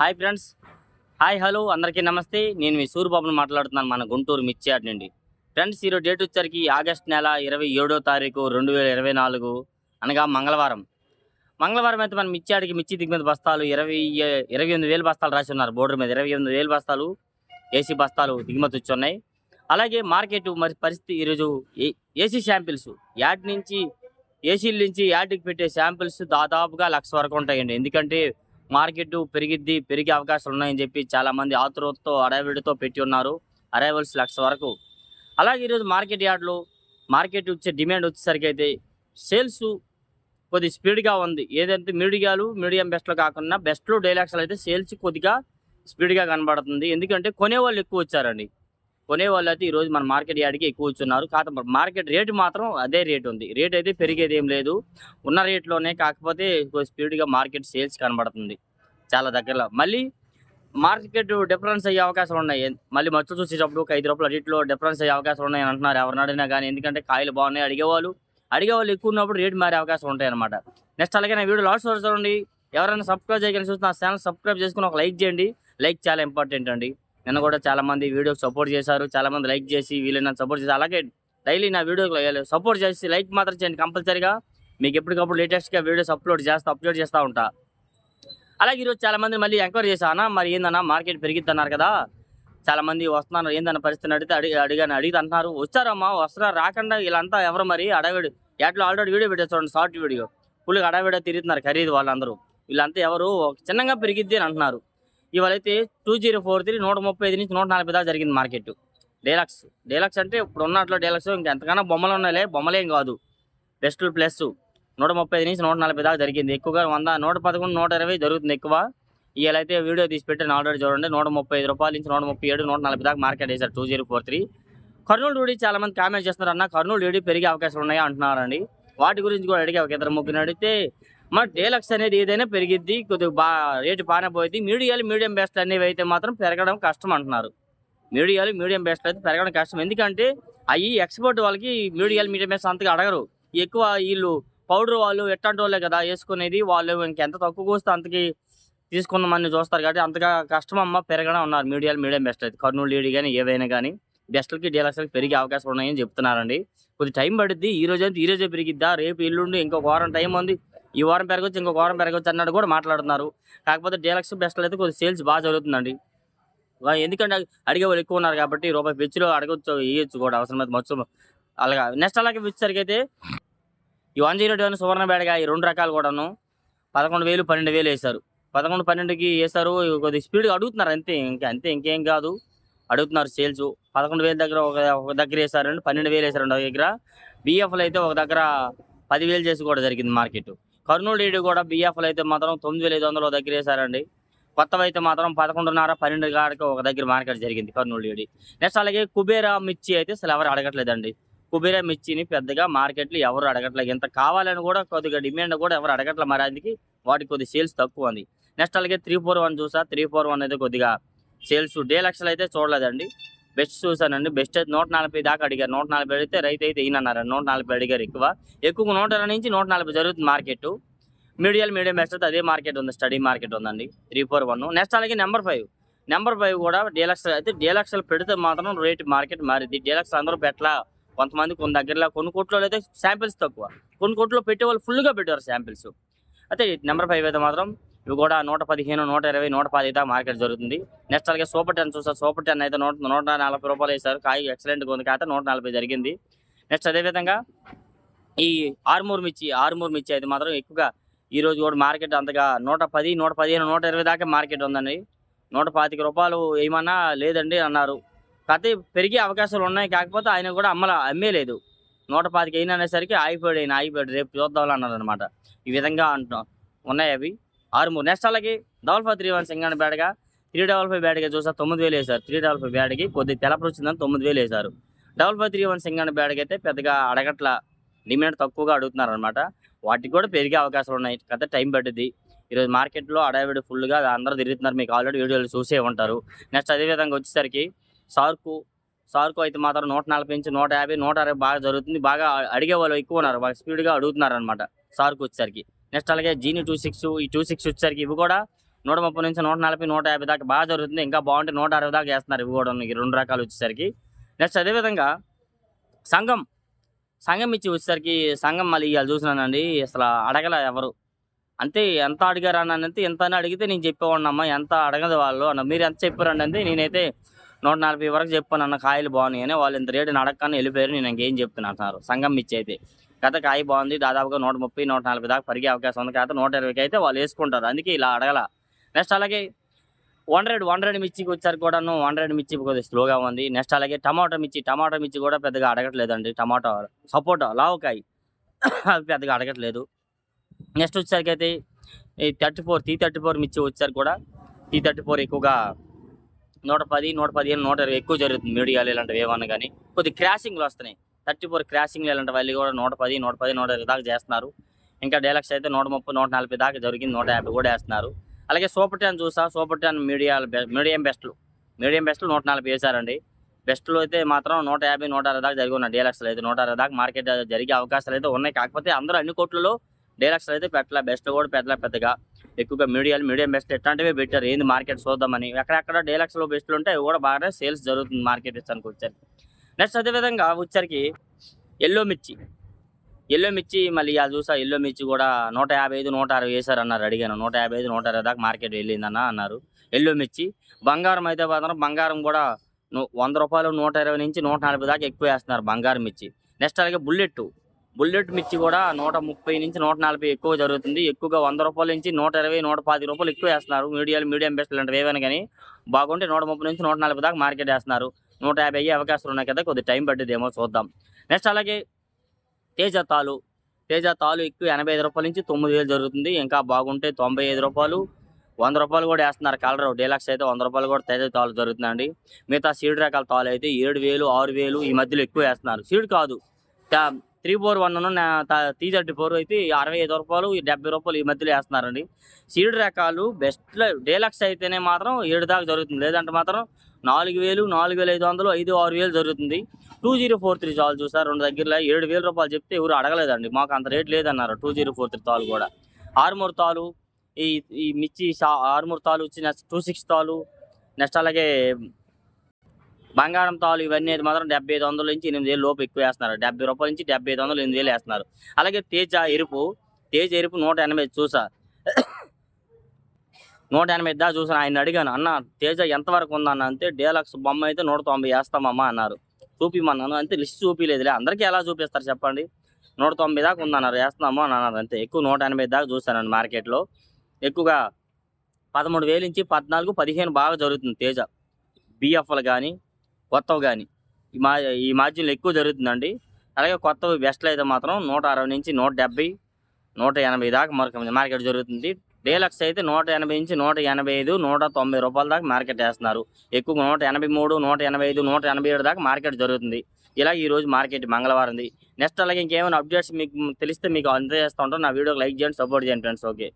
Hi friends. Hi hello. అందరికీ నమస్తే. నేను మీ సూర్యబాబును మాట్లాడుతున్నాను మన గుంటూరు మిర్చియాడ్ నుండి. ఫ్రెండ్స్ ఈరోజు డేట్ వచ్చరికి ఆగస్ట్ నెల ఇరవై ఏడో తారీఖు రెండు వేల ఇరవై నాలుగు అనగా మంగళవారం. మంగళవారం అయితే మన మిర్చియాడికి మిర్చి దిగుమతి బస్తాలు ఇరవై ఇరవై ఎనిమిది వేలు బస్తాలు రాసి ఉన్నారు. బోర్డర్ మీద ఇరవై ఎనిమిది వేలు బస్తాలు ఏసీ బస్తాలు దిగుమతి వచ్చి ఉన్నాయి అలాగే మార్కెట్ మరి పరిస్థితి ఈరోజు ఏ- ఏసీ శాంపిల్స్. యాడ్ నుంచి ఏసీల నుంచి యాడ్కి పెట్టే శాంపిల్స్ దాదాపుగా లక్ష వరకు ఉంటాయండి. ఎందుకంటే మార్కెట్ పెరిగిద్ది పెరిగే అవకాశాలు ఉన్నాయని చెప్పి చాలా మంది ఆతురతతో అడవిడితో పెట్టి ఉన్నారు. అరైవల్స్ లక్ష వరకు. అలాగే ఈరోజు మార్కెట్ యార్డ్లో మార్కెట్ వచ్చే డిమాండ్ వచ్చేసరికి అయితే సేల్స్ కొద్ది స్పీడ్గా ఉంది. ఏదైతే మీడియాలు మీడియం బెస్ట్లో కాకుండా బెస్ట్లో డైలాక్స్లో అయితే సేల్స్ కొద్దిగా స్పీడ్గా కనబడుతుంది. ఎందుకంటే కొనేవాళ్ళు ఎక్కువ వచ్చారండి. కొనేవాళ్ళు అయితే ఈరోజు మన మార్కెట్ యార్డ్కి ఎక్కువ వచ్చున్నారు. కాకపోతే మార్కెట్ రేటు మాత్రం అదే రేట్ ఉంది. రేట్ అయితే పెరిగేది ఏం లేదు. ఉన్న రేట్లోనే కాకపోతే స్పీడ్గా మార్కెట్ సేల్స్ కనబడుతుంది. చాలా దగ్గరలో. మళ్ళీ మార్కెట్ డిఫరెన్స్ అయ్యే అవకాశాలు ఉన్నాయి. మళ్ళీ మచ్చు చూసేటప్పుడు ఒక ఐదు రూపాయల రేట్లో డిఫరెన్స్ అయ్యే అవకాశాలు ఉన్నాయి అని అంటున్నారు ఎవరిని అడిగినా కానీ. ఎందుకంటే కాయలు బాగున్నాయి అడిగేవాళ్ళు అడిగేవాళ్ళు ఎక్కువ ఉన్నప్పుడు రేట్ మారే అవకాశం ఉంటాయి అనమాట నెక్స్ట్ అలాగే నా వీడియో లాస్ట్ వరకు చూడండి. ఎవరైనా సబ్స్క్రైబ్ చేయగలిగిన చూస్తే నా ఛానల్ సబ్స్క్రైబ్ చేసుకుని ఒక లైక్ చేయండి. లైక్ చాలా ఇంపార్టెంట్ అండి. నిన్న కూడా చాలామంది వీడియోకి సపోర్ట్ చేశారు. చాలామంది లైక్ చేసి వీళ్ళని సపోర్ట్ చేసి అలాగే డైలీ నా వీడియోకి సపోర్ట్ చేసి లైక్ మాత్రం చేయండి కంపల్సరీగా. మీకు ఎప్పటికప్పుడు లేటెస్ట్గా వీడియోస్ అప్లోడ్ చేస్తా అప్లోడ్ చేస్తూ ఉంటా. అలాగే ఈరోజు చాలా మంది మళ్ళీ ఎంక్వైరీ చేశానా మరి ఏందన్నా మార్కెట్ పెరిగిద్ది అన్నారు కదా చాలా మంది వస్తున్నారు ఏందన్న పరిస్థితిని అడిగితే అడిగి అడిగాను అడిగి అంటున్నారు వచ్చారమ్మా వస్తున్నారు రాకుండా వీళ్ళంతా ఎవరు మరి అడవిడి ఎట్లా ఆల్రెడీ వీడియో పెట్టారు చూడండి షార్ట్ వీడియో. ఫుల్గా అడవిడ తిరుగుతున్నారు ఖరీదు వాళ్ళందరూ. వీళ్ళంతా ఎవరు చిన్నగా పెరిగిద్ది అని అంటున్నారు. ఇవాళైతే టూ జీరో ఫోర్ త్రీ నూట ముప్పై ఐదు నుంచి నూట నలభై దాకా జరిగింది మార్కెట్. డేలక్స్ డేలక్స్ అంటే ఇప్పుడు ఉన్నట్లో డేలక్స్ ఇంకా ఎంతకన్నా బొమ్మలు ఉన్నాయిలే బొమ్మలేం కాదు. Best plus. నూట ముప్పై నుంచి నూట నలభై దాకా జరిగింది. ఎక్కువగా వంద నూట పదకొండు నూట ఇరవై జరుగుతుంది ఎక్కువ. ఇవాళ అయితే వీడియో తీసి పెట్టాను ఆల్రెడీ చూడండి. నూట ముప్పై ఐదు రూపాయల నుంచి నూట ముప్పై ఏడు నూట నలభై దాకా మార్కెట్ వేశారు two zero four three. Kurnool డూడీ చాలా మంది కామెంట్ చేస్తున్నారు అన్న కర్నూలు డూడీ పెరిగే అవకాశాలు ఉన్నాయా? అంటున్నారండి. వాటి గురించి కూడా అడిగే ఒక ఇద్దరు ముగ్గురు అడిగితే మన డేలక్స్ అనేది ఏదైనా పెరిగిద్ది కొద్దిగా బా రేటు బాగానే పోయింది మీడియాలు మీడియం బెస్ట్ అనేవి అయితే మాత్రం పెరగడం కష్టం అంటున్నారు. మీడియాలు మీడియం బెస్ట్ అయితే పెరగడం కష్టం. ఎందుకంటే అవి ఎక్స్పోర్ట్ వాళ్ళకి మీడియాలు మీడియం బెస్ట్ అంతగా అడగరు. ఎక్కువ వీళ్ళు పౌడర్ వాళ్ళు ఎట్లాంటి వాళ్ళే కదా వేసుకునేది వాళ్ళు ఇంకెంత తక్కువ కోస్తే అంతకి తీసుకున్నామని చూస్తారు కాబట్టి అంతగా కష్టం అమ్మ పెరగడం ఉన్నారు. మీడియాలు మీడియం బెస్ట్ అయితే. కర్నూలు డీడీ కానీ ఏవైనా కానీ బెస్ట్లకి డీలక్స్లకి పెరిగే అవకాశం ఉన్నాయని చెప్తున్నారండి. కొద్ది టైం పడుద్ది ఈ రోజు అయితే ఈ రోజే పెరిగిద్దా? రేపు ఎల్లుండి ఇంకొక వారం టైం ఉంది. ఈ వారం పెరగచ్చు ఇంకొక వారం పెరగచ్చు అన్నట్టు కూడా మాట్లాడుతున్నారు. కాకపోతే డీలక్స్ బెస్ట్లు అయితే కొద్ది సేల్స్ బాగా జరుగుతుందండి. ఎందుకంటే అడిగే వాళ్ళు ఎక్కువ ఉన్నారు కాబట్టి రూపాయి పెచ్చులో అడగచ్చు ఇవ్వచ్చు కూడా. అవసరమైతే మొత్తం అలాగా. నెక్స్ట్ అలాగే వచ్చేసరికి అయితే ఈ వన్ జీరో టూ సువర్ణ బేడగా ఈ రెండు రకాలు కూడాను. పదకొండు వేలు పన్నెండు వేలు వేశారు. పదకొండు పన్నెండుకి వేశారు. కొద్దిగా స్పీడ్గా అడుగుతున్నారు అంతే. ఇంకా అంతే ఇంకేం కాదు. అడుగుతున్నారు సేల్స్. పదకొండు వేల దగ్గర ఒక ఒక దగ్గర వేసారండి పన్నెండు వేలు వేసారండి ఒక దగ్గర. బిఎఫ్లు అయితే ఒక దగ్గర పదివేలు చేసి కూడా జరిగింది మార్కెట్ కర్నూలు డీడీ కూడా బిఎఫ్లు అయితే మాత్రం తొమ్మిది వేల ఐదు వందలు ఒక దగ్గర వేసారండి కొత్తవి అయితే మాత్రం పదకొండున్నర పన్నెండు కాడికి ఒక దగ్గర మార్కెట్ జరిగింది కర్నూలు డీడీ నెక్స్ట్ అలాగే కుబేరా మిర్చి అయితే అసలు ఎవరు అడగట్లేదండి. కుబేరా మిర్చిని పెద్దగా మార్కెట్లో ఎవరు అడగట్లేదు ఎంత కావాలని కూడా కొద్దిగా డిమాండ్ కూడా ఎవరు అడగట్ల మరి అందుకే వాటికి కొద్ది సేల్స్ తక్కువ ఉంది. నెక్స్ట్ అలాగే త్రీ ఫోర్ వన్ చూసా. త్రీ ఫోర్ వన్ అయితే కొద్దిగా సేల్స్ డే లక్షలు అయితే చూడలేదండి. బెస్ట్ చూసానండి. బెస్ట్ అయితే నూట నలభై దాకా అడిగారు. నూట నలభై అడిగితే రైతు అయితే ఈయనన్నారు నూట నలభై అడిగారు ఎక్కువ. ఎక్కువ నూట ఇరవై నుంచి నూట నలభై జరుగుతుంది మార్కెట్. మీడియం మీడియం బెస్ట్ అయితే అదే మార్కెట్ ఉంది. స్టడీ మార్కెట్ ఉందండి. Three four one. నెక్స్ట్ అలాగే నెంబర్ ఫైవ్. నెంబర్ ఫైవ్ కూడా డీలక్స్ అయితే డీలక్స్లు పెడితే మాత్రం రేట్ మార్కెట్ మారింది. డీలక్స్ అందరూ పెట్టలా కొంతమంది కొన్ని దగ్గరలో కొన్ని కోట్లో అయితే శాంపిల్స్ తక్కువ. కొన్ని కోట్లో పెట్టే వాళ్ళు ఫుల్గా పెట్టారు శాంపిల్స్ అయితే నెంబర్ ఫైవ్ అయితే మాత్రం ఇవి కూడా నూట పదిహేను నూట ఇరవై నూట పది మార్కెట్ జరుగుతుంది. నెక్స్ట్ అలాగే సూపర్ టెన్ చూస్తారు సూపర్ టెన్ అయితే నూట నూట నలభై రూపాయలు వేశారు. కాయ ఎక్సలెంట్గా ఉంది. కాకపోతే నూట నలభై జరిగింది. నెక్స్ట్ అదేవిధంగా ఈ ఆర్మూర్ మిర్చి ఆర్మూర్ మిర్చి అయితే మాత్రం ఎక్కువగా ఈ రోజు కూడా మార్కెట్ అంతగా నూట పది నూట పదిహేను నూట ఇరవై దాకా మార్కెట్ ఉందండి. నూట పాతిక రూపాయలు ఏమన్నా లేదండి అన్నారు. కథ పెరిగే అవకాశాలు ఉన్నాయి. కాకపోతే ఆయన కూడా అమ్మల అమ్మేలేదు నూట పాతిక అయినా అనేసరికి ఆగిపోయాడు. ఆయన ఆగిపోయాడు. రేపు చూద్దాం అన్నారు అనమాట ఈ విధంగా అంటున్నాం. ఉన్నాయి అవి. ఆరుమూరు నెక్స్ట్ అలాగే డబల్ ఫైవ్ త్రీ వన్ సింగన్ బ్యాడ్గా త్రీ డబల్ ఫైవ్ బ్యాడ్గా చూసా తొమ్మిది వేలు వేశారు. త్రీ డబల్ ఫైవ్ బ్యాడ్కి కొద్ది తెలపలు వచ్చిందని తొమ్మిది వేలు వేశారు. డబల్ ఫైవ్ త్రీ వన్ సింగన్ బ్యాడ్కి అయితే పెద్దగా అడగట్ల డిమాండ్ తక్కువగా అడుగుతున్నారు అనమాట వాటికి కూడా పెరిగే అవకాశాలు ఉన్నాయి. కథ టైం పడుతుంది ఈరోజు మార్కెట్లో అడావిడి ఫుల్గా అందరూ తిరుగుతున్నారు. మీకు ఆల్రెడీ వీడియోలు చూసే ఉంటారు. నెక్స్ట్ అదేవిధంగా వచ్చేసరికి సార్కు సార్కు అయితే మాత్రం నూట నలభై నుంచి నూట యాభై నూట అరవై బాగా జరుగుతుంది. బాగా అడిగే వాళ్ళు ఎక్కువ ఉన్నారు. బాగా స్పీడ్గా అడుగుతున్నారు అనమాట సార్కు వచ్చేసరికి. నెక్స్ట్ అలాగే జీని టూ సిక్స్ ఈ టూ సిక్స్ వచ్చేసరికి ఇవి కూడా నూట ముప్పై నుంచి నూట నలభై నూట యాభై దాకా బాగా జరుగుతుంది. ఇంకా బాగుంటే నూట అరవై దాకా వేస్తున్నారు ఇవి కూడా ఉన్నాయి రెండు రకాలు వచ్చేసరికి. నెక్స్ట్ అదేవిధంగా సంఘం సంఘం ఇచ్చి వచ్చేసరికి సంఘం మళ్ళీ ఇవాళ చూసినానండి. అసలు అడగల ఎవరు? అంతే ఎంత అడిగారు అని ఎంత అని అడిగితే నేను చెప్పేవాడినమ్మా ఎంత అడగదు వాళ్ళు అన్న. మీరు ఎంత చెప్పారండి అంటే నేనైతే నూట నలభై వరకు చెప్పాను అన్న కాయలు బాగున్నాయి అని వాళ్ళు ఇంత రేటు అడగకని వెళ్ళిపోయారు. నేను ఇంకేం చెప్తున్నా అంటున్నారు. సంఘం మిర్చి అయితే గత కాయ బాగుంది. దాదాపుగా నూట ముప్పై నూట నలభై దాకా పరిగే అవకాశం ఉంది. కాకపోతే నూట ఇరవైకి అయితే వాళ్ళు వేసుకుంటారు. అందుకే ఇలా అడగల. నెక్స్ట్ అలాగే హండ్రెడ్ హండ్రెడ్ మిర్చికి వచ్చారు కూడాను. హండ్రెడ్ మిర్చి కొద్దిగా స్లోగా ఉంది. నెక్స్ట్ అలాగే టమాటో మిర్చి. టమాటో మిర్చి కూడా పెద్దగా అడగట్లేదండి. టమాటో సపోటా లావకాయ అది పెద్దగా అడగట్లేదు. నెక్స్ట్ వచ్చేసరికి అయితే ఈ thirty four T thirty four మిర్చి వచ్చారు కూడా. టీ థర్టీ ఫోర్ ఎక్కువగా నూట పది నూట పదిహేను నూట ఇరవై ఎక్కువ జరుగుతుంది మీడియాలు ఇలాంటివి ఏమన్నా కానీ. కొద్ది క్రాసింగ్లు వస్తున్నాయి. థర్టీ ఫోర్ క్రాసింగ్లు ఇలాంటి వాళ్ళు కూడా నూట పది నూట పది నూట ఇరవై దాకా చేస్తున్నారు. ఇంకా డైలక్స్ అయితే నూట ముప్పై నూట నలభై దాకా జరిగింది నూట యాభై కూడా వేస్తున్నారు. అలాగే సూపర్ టెన్ చూసా సూపర్ టెన్ మీడియా మీడియం బెస్ట్లు మీడియం బెస్ట్లు నూట నలభై వేశారండి. బెస్ట్లో అయితే మాత్రం నూట యాభై నూట అరవై దాకా జరిగి ఉన్నాయి డీలక్స్లో అయితే. నూట అరవై దాకా మార్కెట్ జరిగే అవకాశాలు అయితే ఉన్నాయి. కాకపోతే అందరూ అన్ని కోట్లలో డీలక్స్లో అయితే పెట్టలే బెస్ట్ కూడా పెట్టలే పెద్దగా. ఎక్కువగా మీడియాలు మీడియం బెస్ట్ ఎట్లాంటివే పెట్టారు? ఏంది మార్కెట్ చూద్దామని? ఎక్కడెక్కడ డేలక్స్లో బెస్ట్లు ఉంటే అవి కూడా బాగానే సేల్స్ జరుగుతుంది మార్కెట్ ఇచ్చానికి వచ్చరికి నెక్స్ట్ అదేవిధంగా వచ్చరికి ఎల్లో మిర్చి. ఎల్లో మిర్చి మళ్ళీ అది చూసా ఎల్లో మిర్చి కూడా నూట యాభై ఐదు నూట అరవై వేశారు అన్నారు అడిగాను. నూట యాభై ఐదు నూట అరవై దాకా మార్కెట్ వెళ్ళిందన్న అన్నారు. ఎల్లో మిర్చి బంగారం అయితే మాత్రం బంగారం కూడా వంద రూపాయలు నూట ఇరవై నుంచి నూట నలభై దాకా ఎక్కువ వేస్తున్నారు బంగారం మిర్చి. నెక్స్ట్ అలాగే బుల్లెట్ బుల్లెట్ మిర్చి కూడా నూట ముప్పై నుంచి నూట నలభై ఎక్కువ జరుగుతుంది. ఎక్కువగా వంద రూపాయల నుంచి నూట ఇరవై నూట పాతి రూపాయలు ఎక్కువ వేస్తున్నారు. మీడియాలు మీడియం బెస్ట్ లాంటివి ఏవైనా కానీ బాగుంటే నూట ముప్పై నుంచి నూట నలభై దాకా మార్కెట్ వేస్తున్నారు. నూట యాభై అయ్యే అవకాశాలు ఉన్నాయి కదా కొద్ది టైం పట్టిదేమో చూద్దాం. నెక్స్ట్ అలాగే తేజ తాలు. తేజ తాలు ఎక్కువ ఎనభై ఐదు రూపాయల నుంచి తొమ్మిది వేలు జరుగుతుంది. ఇంకా బాగుంటే తొంభై ఐదు రూపాయలు వంద రూపాయలు కూడా వేస్తున్నారు. కలర్ డీలక్స్ అయితే వంద రూపాయలు కూడా తేజ తాలు జరుగుతుందండి. మిగతా సీడ్ రకాల తాలు అయితే ఏడు వేలు ఆరు వేలు ఈ మధ్యలో ఎక్కువ వేస్తున్నారు. సీడ్ కాదు three four one three thirty four అయితే అరవై ఐదు రూపాయలు ఈ డెబ్బై రూపాయలు ఈ మధ్యలో వేస్తున్నారండి. సీడ్ రకాలు బెస్ట్ డీలక్స్ అయితేనే మాత్రం ఏడు దాకా జరుగుతుంది. లేదంటే మాత్రం నాలుగు వేలు నాలుగు వేల ఐదు వందలు ఐదు ఆరు వేలు జరుగుతుంది. టూ జీరో ఫోర్ త్రీ చాలు చూసారు రెండు దగ్గరలో ఏడు వేల రూపాయలు చెప్తే ఎవరు అడగలేదండి. మాకు అంత రేట్ లేదన్నారు టూ జీరో ఫోర్ త్రీ తాలు కూడా. ఆరుమూరు తాలు ఈ ఈ మిర్చి షా ఆరుమూరు తాలు వచ్చి నెక్స్ట్ టూ సిక్స్ తాలు నెక్స్ట్ అలాగే బంగారం తాలు ఇవన్నీ అయితే మాత్రం డెబ్బై ఐదు వందల నుంచి ఎనిమిది వేలు లోపు ఎక్కువ వేస్తున్నారు. డెబ్బై రూపాయల నుంచి డెబ్బై ఐదు వందలు ఎనిమిది వేలు వేస్తున్నారు. అలాగే తేజ ఎరుపు తేజ ఎరుపు నూట ఎనభై చూసా. నూట ఎనభై దాకా చూసాను ఆయన అడిగాను అన్న తేజ ఎంతవరకు ఉందన్న అంతే డేలక్స్ బొమ్మ అయితే నూట తొంభై వేస్తామమ్మా అన్నారు. చూపిమన్నాను అంతే లిస్ట్ చూపించలేదులే అందరికీ ఎలా చూపిస్తారు చెప్పండి? నూట తొంభై దాకా ఉందన్నారు వేస్తున్నాము? అని అన్నారు అంతే ఎక్కువ నూట ఎనభై దాకా చూసానండి మార్కెట్లో. ఎక్కువగా పదమూడు వేలు నుంచి పద్నాలుగు పదిహేను బాగా జరుగుతుంది తేజ. బిఎఫ్లు కానీ కొత్తవి కానీ. ఈ మా ఈ మాధ్యంలో ఎక్కువ జరుగుతుందండి. అలాగే కొత్తవి బెస్ట్లు అయితే మాత్రం నూట అరవై నుంచి నూట డెబ్బై నూట ఎనభై దాకా మార్కెట్ మార్కెట్ జరుగుతుంది. డీలక్స్ అయితే నూట ఎనభై నుంచి నూట ఎనభై ఐదు నూట తొంభై రూపాయల దాకా మార్కెట్ వేస్తున్నారు. ఎక్కువ నూట ఎనభై మూడు నూట ఎనభై ఐదు నూట ఎనభై ఏడు దాకా మార్కెట్ జరుగుతుంది. ఇలా ఈ రోజు మార్కెట్ మంగళవారంది. నెక్స్ట్ అలాగే ఇంకేమైనా అప్డేట్స్ మీకు తెలిస్తే మీకు అందజేస్తూ ఉంటాను. నా వీడియోకి లైక్ చేయండి సపోర్ట్ చేయండి ఫ్రెండ్స్. ఓకే.